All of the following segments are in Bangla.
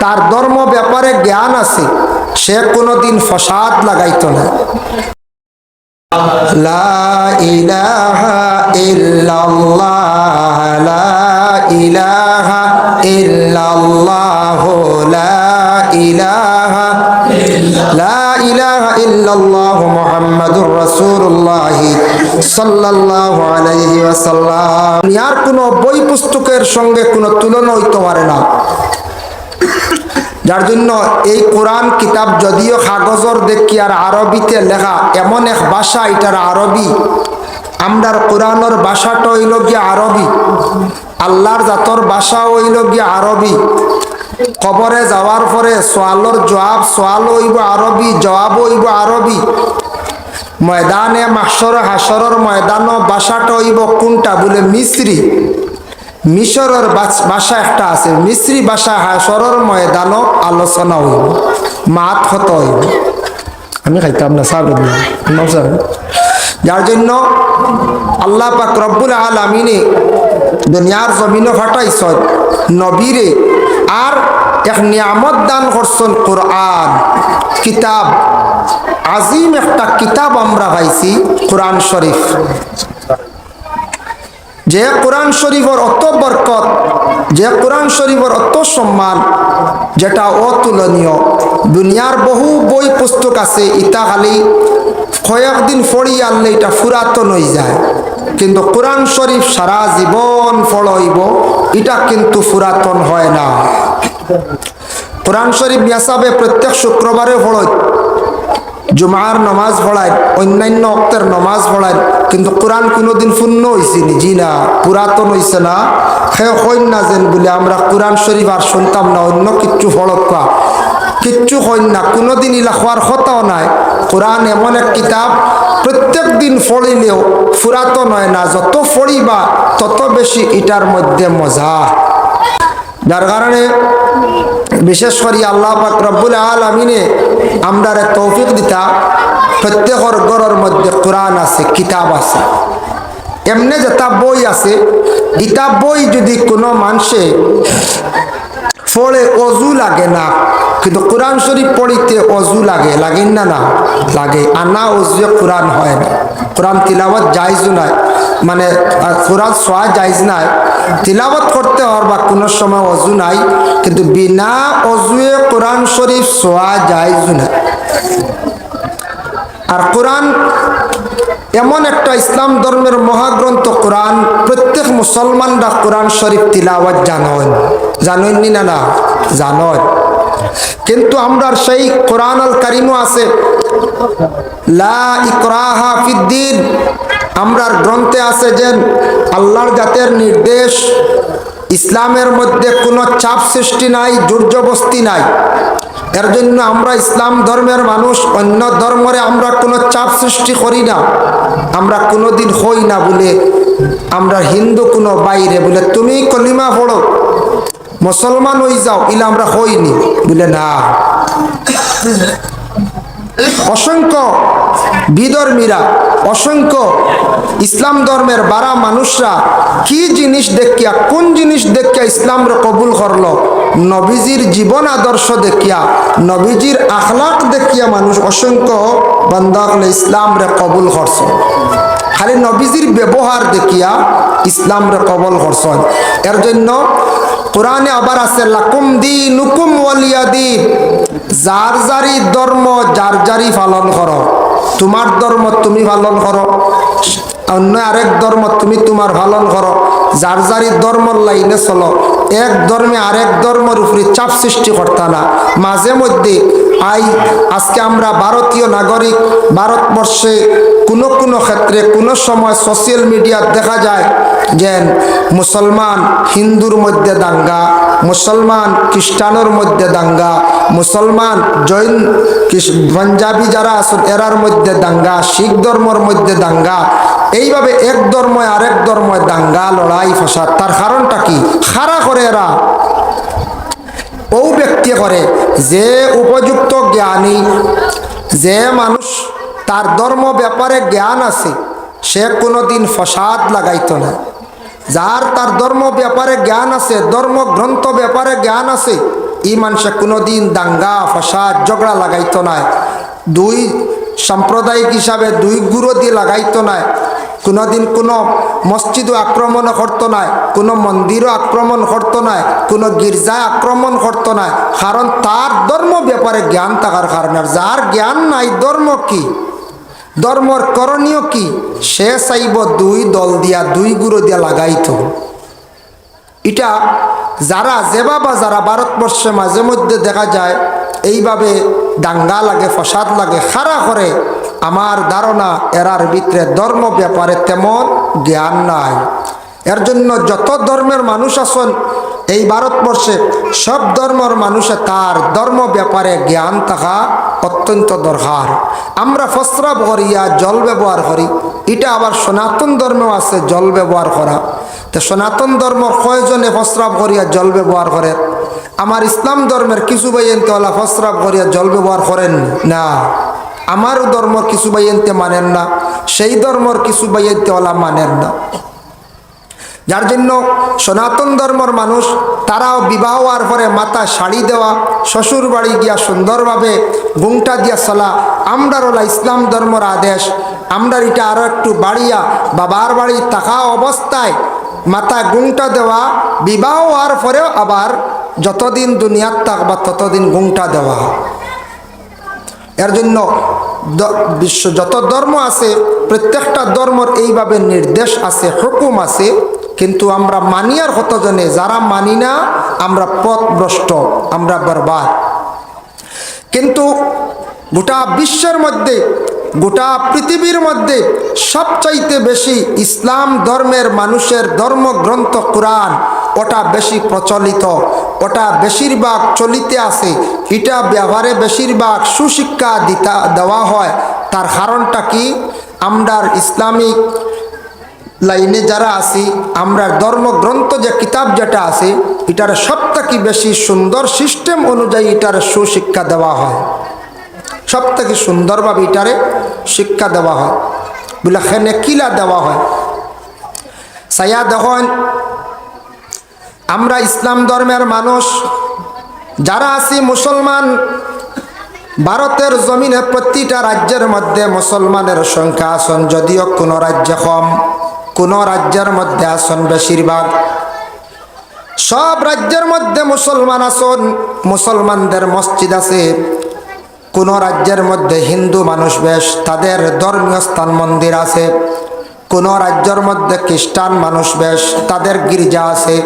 তার ধর্ম ব্যাপারে জ্ঞান আছে, সে কোনোদিন ফসাদ লাগাইত না। লা ইলাহা ইল্লাল্লাহ, লা ইলাহা ইল্লাল্লাহ, লা ইলাহা লা ইলাহা ইল্লাল্লাহ মুহাম্মাদুর রাসূলুল্লাহ সাল্লাল্লাহু কোনো বই পুস্তকের সঙ্গে কোনো তুলনা হইতে পারে না। যার জন্য এই কোরআন কিতাব যদিও কাগজর দেখি আর আরবিতে লেখা, এমন এক ভাষা এটার আরবি। আমরার কোরআনের ভাষাটা হইল গিয়া আরবি। আল্লাহর জাতর ভাষা হইল গিয়া আরবি। কবরে যাওয়ার পরে সোয়ালর জবাব, সোয়াল হইব আরবি, জবাব হইব আরবি। ময়দানে মাসর হাসরের ময়দান ভাষাটা হইব কোনটা বলে মিশ্রি মিশরের ভাষা একটা আছে। মিশ্রি ভাষা হাসরের ময়দান আলোচনা হইব, মাত হত হইব। আমি খাইতাম না সাহেব। যার জন্য আল্লাহ পাক রব্বুল আলমিনে দুনিয়ার জমিনে ফাটাইছ নবীরে। আর এক নিয়ামত দান করছেন কোরআন। কিতাব। আজিম একটা কিতাব আমরা পাইছি, কোরআন শরীফ। যে কোরআন শরীফের অত বরকত যে কোরআন শরীফের অত সম্মান যেটা অতুলনীয়। দুনিয়ার বহু বই পুস্তক আছে, ইতা খালি কয়েকদিন পড়ি আনলে এটা পুরাতন হয়ে যায়। কিন্তু কোরআন শরীফ সারা জীবন ফলইব, এটা কিন্তু পুরাতন হয় না। কোরআন শরীফ মিয়াসাবে প্রত্যেক শুক্রবারে ফলয় জুমার নমাজ পড়ায়, অন্যান্য অক্তের নমাজ পড়ায়, কিন্তু কোরআন কোনোদিন পূর্ণ হয়েছে নি। জি না, পুরাতন হয়েছে না। সে হইন না যেন বলে আমরা কোরআন শরীফ আর শুনতাম না, অন্য কিচ্ছু ফলকা কিচ্ছু হইন না, কোনোদিন ইলা হওয়ার কথাও নাই। কোরআন এমন এক কিতাব, প্রত্যেক দিন ফড়িলেও পুরাতন হয় না, যত ফড়িবা তত বেশি এটার মধ্যে মজা। যার কারণে বিশেষ করে আল্লাহ পাক রব্বুল আলমিনে আমরা তৌফিক দিতা, প্রত্যেকর গড়ের মধ্যে কোরআন আছে, কিতাব আছে। এমনি যেটা বই আছে গীতা বই যদি কোনো মানুষে ফলে অজু লাগে না, কিন্তু কোরআন শরীফ পড়িতে অজু লাগে লাগেন না না? লাগে। আনা অজুয়ে কোরআন হয় না। কোরআন তিলাবত যাইজও নাই। মানে কোরআন সোয়া যাইজ নাই। তিলাবত করতে হওয়ার বা কোনো সময় অজু নাই, কিন্তু বিনা অজুয়ে কোরআন শরীফ সোয়া যাইজও নাই আর কোরআন এমন একটা ইসলাম ধর্মের মহাগ্রন্থ কোরআন, প্রত্যেক মুসলমানরা কোরআন শরীফ তিলাওয়াত জানেন। জানেননি না না? জানেন। কিন্তু আমরা সেই কোরআন আল কারিমও আছে, লা ইকরাহা ফিদ্দিন আমরার গ্রন্থে আছে যে আল্লাহর জাতের নির্দেশ, ইসলামের মধ্যে কোনো চাপ সৃষ্টি নাই জোরজবস্তি নাই। এর জন্য আমরা ইসলাম ধর্মের মানুষ, অন্য ধর্মরে আমরা কোনো চাপ সৃষ্টি করি না। আমরা কোনোদিন হই না বলে, আমরা হিন্দু কোনো বাইরে বলে, তুমি কলিমা পড়ো, মুসলমান হয়ে যাও, ইলে আমরা হইনি বলে না। অসংখ্য বিধর্মীরা অসংখ্য ইসলাম ধর্মের বারা মানুষরা কি জিনিস দেখিয়া, কোন জিনিস দেখিয়া ইসলামরে কবুল করল? নবীজির জীবন আদর্শ দেখিয়া, নবীজির আখলাক দেখিয়া মানুষ অসংখ্য বান্দা হলে ইসলামরে কবুল করছে। খালি নবীজির ব্যবহার দেখিয়া ইসলামরে কবল করছেন এর জন্য কোরআনে আবার আছে, লাকুম দি নুকুম ওয়ালিয়া দিন, যার যারি ধর্ম, যার যারি পালন করো। তোমার ধর্ম তুমি পালন করো। অন্য আরেক ধর্ম তুমি তোমার পালন করো। যার যারি ধর্মর লাইনে চলো, এক ধর্মে আরেক ধর্মের উপরে চাপ সৃষ্টি করতা না। মাঝে মধ্যে আই, আজকে আমরা ভারতীয় নাগরিক, ভারতবর্ষে কোনো কোনো ক্ষেত্রে কোনো সময় সোশ্যাল মিডিয়া দেখা যায় যে মুসলমান, হিন্দুর মধ্যে দাঙ্গা। মুসলমান খ্রিস্টানের মধ্যে দাঙ্গা, মুসলমান জৈন পাঞ্জাবি যারা আছেন, এরার মধ্যে দাঙ্গা, শিখ ধর্মর মধ্যে দাঙ্গা। এইভাবে এক ধর্ময় আরেক ধর্ময় দাঙ্গা, লড়াই, ফসাদ। তার কারণটা কি? খারা করে এরা। ও ব্যক্তি করে যে উপযুক্ত জ্ঞানী, যে মানুষ তার ধর্ম ব্যাপারে জ্ঞান আছে, সে কোনোদিন ফসাদ লাগাইতো না। যার তার ধর্ম ব্যাপারে জ্ঞান আছে, ধর্ম গ্রন্থ ব্যাপারে জ্ঞান আছে ই মানুষে কোনোদিন দাঙ্গা, ফসাদ, ঝগড়া লাগাইত না দুই সাম্প্রদায়িক হিসাবে দুই গুঁড়ো দিয়ে লাগাইতো না কোনোদিন কোনো মসজিদও আক্রমণ করতো না কোনো মন্দিরও আক্রমণ করতো না কোনো গির্জায় আক্রমণ করতো না কারণ তার ধর্ম ব্যাপারে জ্ঞান থাকার কারণে যার জ্ঞান নাই, ধর্ম কি? ধর্মর করণীয় কি? সে চাইব দুই দল দিয়া, দুই গুঁড়ো দিয়া লাগাইতো। এটা যারা যেবা বা যারা ভারতবর্ষে মাঝে মধ্যে দেখা যায়, এইভাবে দাঙ্গা লাগে, ফসাদ লাগে খারা করে, আমার ধারণা এরার ভিতরে ধর্ম ব্যাপারে তেমন জ্ঞান নাই। এর জন্য যত ধর্মের মানুষ আছেন এই ভারতবর্ষে সব ধর্মর মানুষে তার ধর্ম ব্যাপারে জ্ঞান থাকা অত্যন্ত দরকার। আমরা ফসরাব করিয়া জল ব্যবহার করি। এটা আবার সনাতন ধর্মেও আছে, জল ব্যবহার করা। তো সনাতন ধর্ম কয়জনে ফসরাব করিয়া জল ব্যবহার করে? আমার ইসলাম ধর্মের কিছু বাইনতেওয়ালা ফসরাব করিয়া জল ব্যবহার করেন না। আমারও ধর্ম কিছু বাইনতে মানেন না, সেই ধর্মর কিছু বাইনতেওয়ালা মানেন না। যার জন্য সনাতন ধর্মর মানুষ, তারাও বিবাহ হওয়ার পরে মাথা শাড়ি দেওয়া, শ্বশুর বাড়ি গিয়া সুন্দরভাবে গুংটা দিয়া চলা, আমরার ওলা ইসলাম ধর্মর আদেশ। আমরার এটা আরও একটু বাড়িয়া বাবার বাড়ি থাকা অবস্থায় মাথা গুংটা দেওয়া, বিবাহ হওয়ার পরেও আবার যতদিন দুনিয়ার থাকবা ততদিন গুংটা দেওয়া। এর জন্য বিশ্ব যত ধর্ম আছে, প্রত্যেকটা ধর্মর এইভাবে নির্দেশ আছে, হুকুম আছে। কিন্তু আমরা মানিয়ার কতজনে যারা মানি না, আমরা পথভ্রষ্ট, আমরা বরবাদ। কিন্তু গোটা বিশ্বের মধ্যে, গোটা পৃথিবীর মধ্যে সবচাইতে বেশি ইসলাম ধর্মের মানুষের ধর্মগ্রন্থ কোরআন ওটা বেশি প্রচলিত, ওটা বেশিরভাগ চলিতে আছে। এটা ব্যবহারে বেশিরভাগ সুশিক্ষা দিতা, দেওয়া হয়। তার কারণটা কি? আমরার ইসলামিক লাইনে যারা আছি, আমরা ধর্মগ্রন্থ যে কিতাব যেটা আছে, এটার সব থেকে বেশি সুন্দর সিস্টেম অনুযায়ী এটার সুশিক্ষা দেওয়া হয়। সব থেকে সুন্দরভাবে এটারে শিক্ষা দেওয়া হয়। বলে খেনে কিলা দেওয়া হয়। সায়া দেখুন, আমরা ইসলাম ধর্মের মানুষ, যারা আছি মুসলমান, ভারতের জমিনে প্রতিটা রাজ্যের মধ্যে মুসলমানের সংখ্যা আসন যদিও কোনো রাজ্যে কম। কোনো রাজ্যের মধ্যে আসন বেশিরভাগ। সব রাজ্যের মধ্যে মুসলমান আসন, মুসলমানদের মসজিদ আছে। কোনো রাজ্যের মধ্যে হিন্দু মানুষ বেশ, তাদের ধর্মীয় স্থান মন্দির আছে। কোনো রাজ্যের মধ্যে খ্রিস্টান মানুষ বেশ, তাদের গির্জা আছে।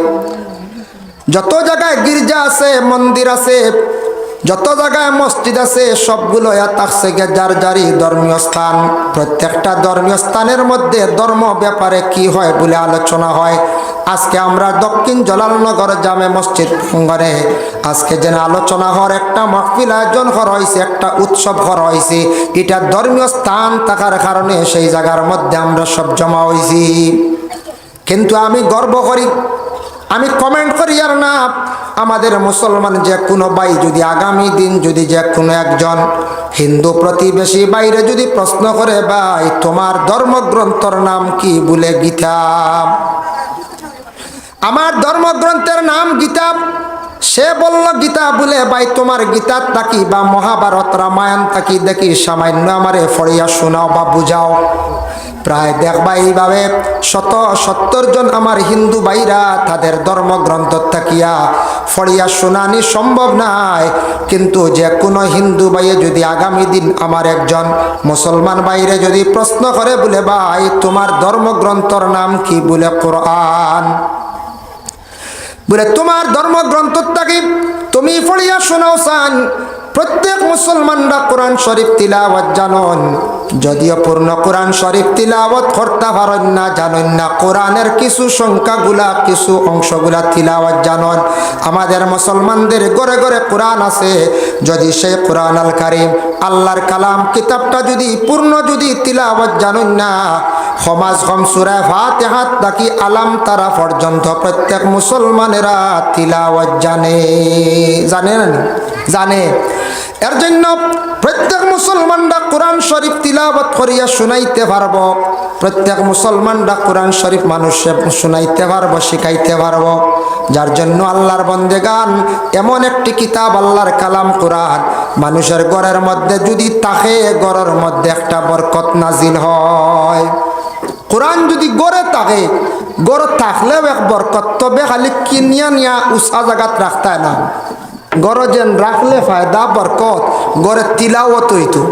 যত জায়গায় গির্জা আছে, মন্দির আছে যত জায়গায় মসজিদ আছে, সবগুলো থাকছে গে যার যারই ধর্মীয় স্থান। প্রত্যেকটা ধর্মীয় স্থানের মধ্যে ধর্ম ব্যাপারে কি হয় বলে আলোচনা হয়। আজকে আমরা দক্ষিণ জলালনগর জামে মসজিদ ঘরে আজকে যেন আলোচনা হওয়ার একটা মাহফিল আয়োজন করা হয়েছে, একটা উৎসব করা হয়েছে। এটা ধর্মীয় স্থান থাকার কারণে সেই জায়গার মধ্যে আমরা সব জমা হয়েছি। কিন্তু আমি গর্ব করি, আমি কমেন্ট করি আর না। আমাদের মুসলমান যে কোনো বাই যদি আগামী দিন যদি যে কোনো একজন হিন্দু প্রতিবেশী বাইরে যদি প্রশ্ন করে, ভাই, তোমার ধর্মগ্রন্থর নাম কি? বলে গীতা। আমার ধর্মগ্রন্থের নাম গীতা। সে বলল, গীতা বলে, ভাই, তোমার গীতার তাকি বা মহাভারত রামায়ণ তাকি দেখি, সামান্য আমারে ফড়িয়া শোনাও বা বুঝাও। প্রায় দেখবা এইভাবে শত সত্তর জন আমার হিন্দু ভাইরা তাদের ধর্মগ্রন্থ থাকিয়া ফড়িয়া শোনানি সম্ভব নাই। কিন্তু যে কোনো হিন্দু ভাইয়ে যদি আগামী দিন আমার একজন মুসলমান বাইরে যদি প্রশ্ন করে, বলে, ভাই, তোমার ধর্মগ্রন্থর নাম কি? বলে, কোরআন। বলে তোমার ধর্মগ্রন্থটাকে তুমি ফলিয়া শোনাও চান প্রত্যেক মুসলমানরা কোরআন শরীফ তিলাওয়াত জানন। যদিও পূর্ণ কোরআন শরীফ তিলাওয়াত করতে পারেন না, জানেন না। কোরআনের কিছু সংখ্যাগুলা, কিছু অংশগুলা তিলাওয়াত জানন। আমাদের মুসলমানদের ঘরে ঘরে কোরআন আছে। যদি সেই কোরআন আল কারিম, আল্লাহর কালাম, কিতাবটা যদি পূর্ণ যদি তিলাওয়াত জানেন না সমাজ হম সুরায় ফাতেহাত নাকি আলাম তারা পর্যন্ত প্রত্যেক মুসলমানেরা তিলাওয়াত জানে। জানে নি? জানে। এর জন্য প্রত্যেক মুসলমানরা কোরআন শরীফ তিলাবত করিয়া শুনাইতে পারব। প্রত্যেক মুসলমানরা কোরআন শরীফ মানুষে শুনাইতে পারব, শিখাইতে পারব। যার জন্য আল্লাহর বন্দেগান, এমন একটি কিতাব আল্লাহর কালাম কোরআন, মানুষের ঘরের মধ্যে যদি তাকে ঘরের মধ্যে একটা বরকত নাজিল হয়। কোরআন যদি গড়ে থাকে, গড়ে থাকলেও এক বরকত তবে খালি কিনিয়া নিয়া উষা জায়গাত রাখতে না। গড় যেন রাখলে ফায়দা বরকত গড়ে তিলাওয়াত হইতো।